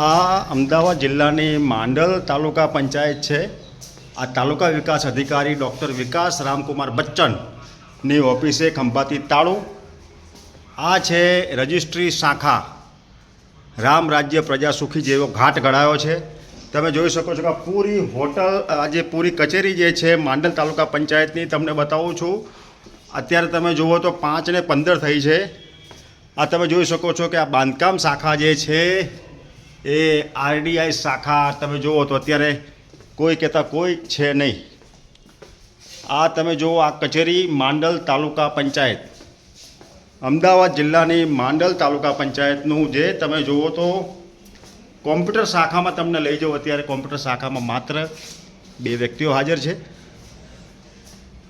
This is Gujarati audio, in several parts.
આ અમદાવાદ જિલ્લાની માંડલ તાલુકા પંચાયત છે. આ તાલુકા વિકાસ અધિકારી ડૉક્ટર વિકાસ રામકુમાર બચ્ચનની ઓફિસે ખંભાતી તાળું. આ છે રજિસ્ટ્રી શાખા. રામ રાજ્ય પ્રજા સુખી જેવો ઘાટ ઘડાયો છે. તમે જોઈ શકો છો કે પૂરી હોટલ, આ જે પૂરી કચેરી જે છે માંડલ તાલુકા પંચાયતની તમને બતાવું છું. અત્યારે તમે જુઓ તો પાંચ ને પંદર થઈ છે. આ તમે જોઈ શકો છો કે આ બાંધકામ શાખા જે છે એ આરડીઆઈ શાખા તમે જુઓ તો અત્યારે કોઈ કહેતા કોઈ છે નહીં. આ તમે જુઓ, આ કચેરી માંડલ તાલુકા પંચાયત. અમદાવાદ જિલ્લાની માંડલ તાલુકા પંચાયતનું જે તમે જુઓ તો કોમ્પ્યુટર શાખામાં તમને લઈ જાઓ. અત્યારે કોમ્પ્યુટર શાખામાં માત્ર બે વ્યક્તિઓ હાજર છે.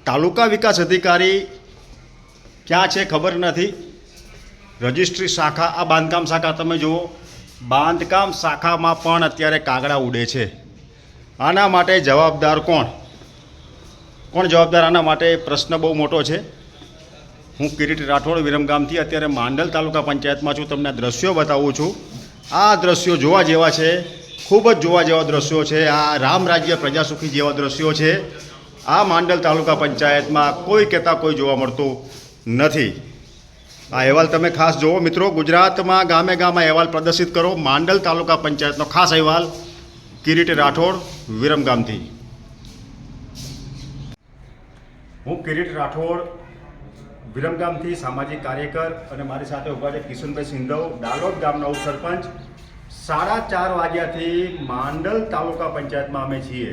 તાલુકા વિકાસ અધિકારી ક્યાં છે ખબર નથી. રજિસ્ટ્રી શાખા, આ બાંધકામ શાખા તમે જુઓ. બાંધકામ શાખામાં પણ અત્યારે કાગડા ઉડે છે. આના માટે જવાબદાર કોણ? કોણ જવાબદાર? આના માટે પ્રશ્ન બહુ મોટો છે. હું કિરીટ રાઠોડ વિરમગામથી અત્યારે માંડલ તાલુકા પંચાયતમાં છું. તમને દ્રશ્યો બતાવું છું. આ દ્રશ્યો જોવા જેવા છે. ખૂબ જ જોવા જેવા દ્રશ્યો છે. આ રામ રાજ્ય પ્રજાસુખી જેવા દ્રશ્યો છે. આ માંડલ તાલુકા પંચાયતમાં કોઈ કહેતા કોઈ જોવા મળતું નથી. આ અહેવાલ તમે ખાસ જુઓ મિત્રો. ગુજરાતમાં ગામે ગામે અહેવાલ પ્રદર્શિત કરો. માંડલ તાલુકા પંચાયતનો ખાસ અહેવાલ. કિરીટ રાઠોડ વિરમગામથી હું કિરીટ રાઠોડ વિરમગામથી સામાજિક કાર્યકર અને મારી સાથે ઊભા છે કિશનભાઈ સિંધવ, ડાલોદ ગામના ઉપસરપંચ. સાડા ચાર વાગ્યાથી માંડલ તાલુકા પંચાયતમાં અમે છીએ.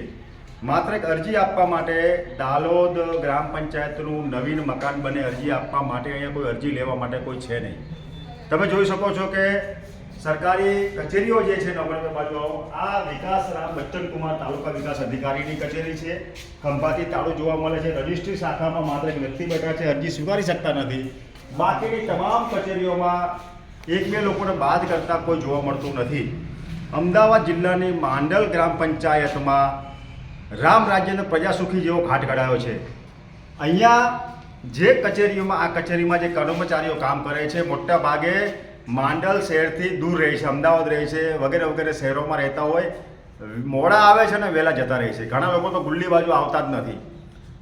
માત્ર એક અરજી આપવા માટે દાલોદ ગ્રામ પંચાયતનું નવીન મકાન બને અરજી આપવા માટે અહીંયા કોઈ અરજી લેવા માટે કોઈ છે નહીં. તમે જોઈ શકો છો કે સરકારી કચેરીઓ જે છે નવરંગ બાજુ આ વિકાસ રામ બચ્ચનકુમાર તાલુકા વિકાસ અધિકારીની કચેરી છે. ખંભાતી તાળું જોવા મળે છે. રજિસ્ટ્રી શાખામાં માત્ર એક વ્યક્તિ બેઠા છે. અરજી સ્વીકારી શકતા નથી. બાકીની તમામ કચેરીઓમાં એક બે લોકોને બાદ કરતા કોઈ જોવા મળતું નથી. અમદાવાદ જિલ્લાની માંડલ ગ્રામ પંચાયતમાં રામ રાજ્યનો પ્રજાસુખી જેવો ઘાટ ઘડાયો છે. અહીંયા જે કચેરીઓમાં, આ કચેરીમાં જે કર્મચારીઓ કામ કરે છે, મોટા ભાગે માંડલ શહેરથી દૂર રહે છે, અમદાવાદ રહે છે, વગેરે વગેરે શહેરોમાં રહેતા હોય. મોડા આવે છે ને વહેલા જતા રહે છે. ઘણા લોકો તો ગુલ્લી બાજુ આવતા જ નથી.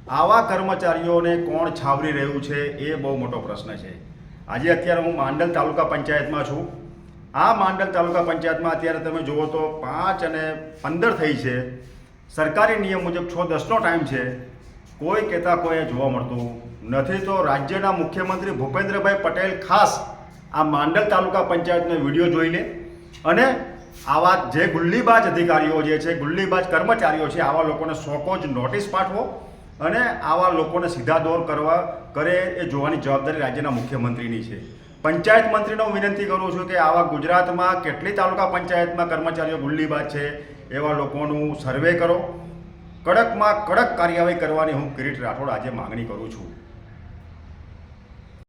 આવા કર્મચારીઓને કોણ છાવરી રહ્યું છે એ બહુ મોટો પ્રશ્ન છે. આજે અત્યારે હું માંડલ તાલુકા પંચાયતમાં છું. આ માંડલ તાલુકા પંચાયતમાં અત્યારે તમે જુઓ તો પાંચ અને પંદર થઈ છે. સરકારી નિયમ મુજબ છ દસનો ટાઈમ છે. કોઈ કહેતા કોઈ જોવા મળતું નથી. તો રાજ્યના મુખ્યમંત્રી ભૂપેન્દ્રભાઈ પટેલ ખાસ આ માંડલ તાલુકા પંચાયતનો વીડિયો જોઈ લે. અને આવા જે ગુલ્લીબાજ અધિકારીઓ જે છે, ગુલ્લીબાજ કર્મચારીઓ છે, આવા લોકોને સોકો જ નોટિસ પાઠવો અને આવા લોકોને સીધા દોર કરવા કરે એ જોવાની જવાબદારી રાજ્યના મુખ્યમંત્રીની છે. પંચાયત મંત્રીનો વિનંતી કરું છું કે આવા ગુજરાતમાં કેટલી તાલુકા પંચાયતમાં કર્મચારીઓ ગુલ્લીબાજ છે એવા લોકોનું સર્વે કરો. કડકમાં કડક કાર્યવાહી કરવાની હું કિરીટ રાઠોડ આજે માગણી કરું છું.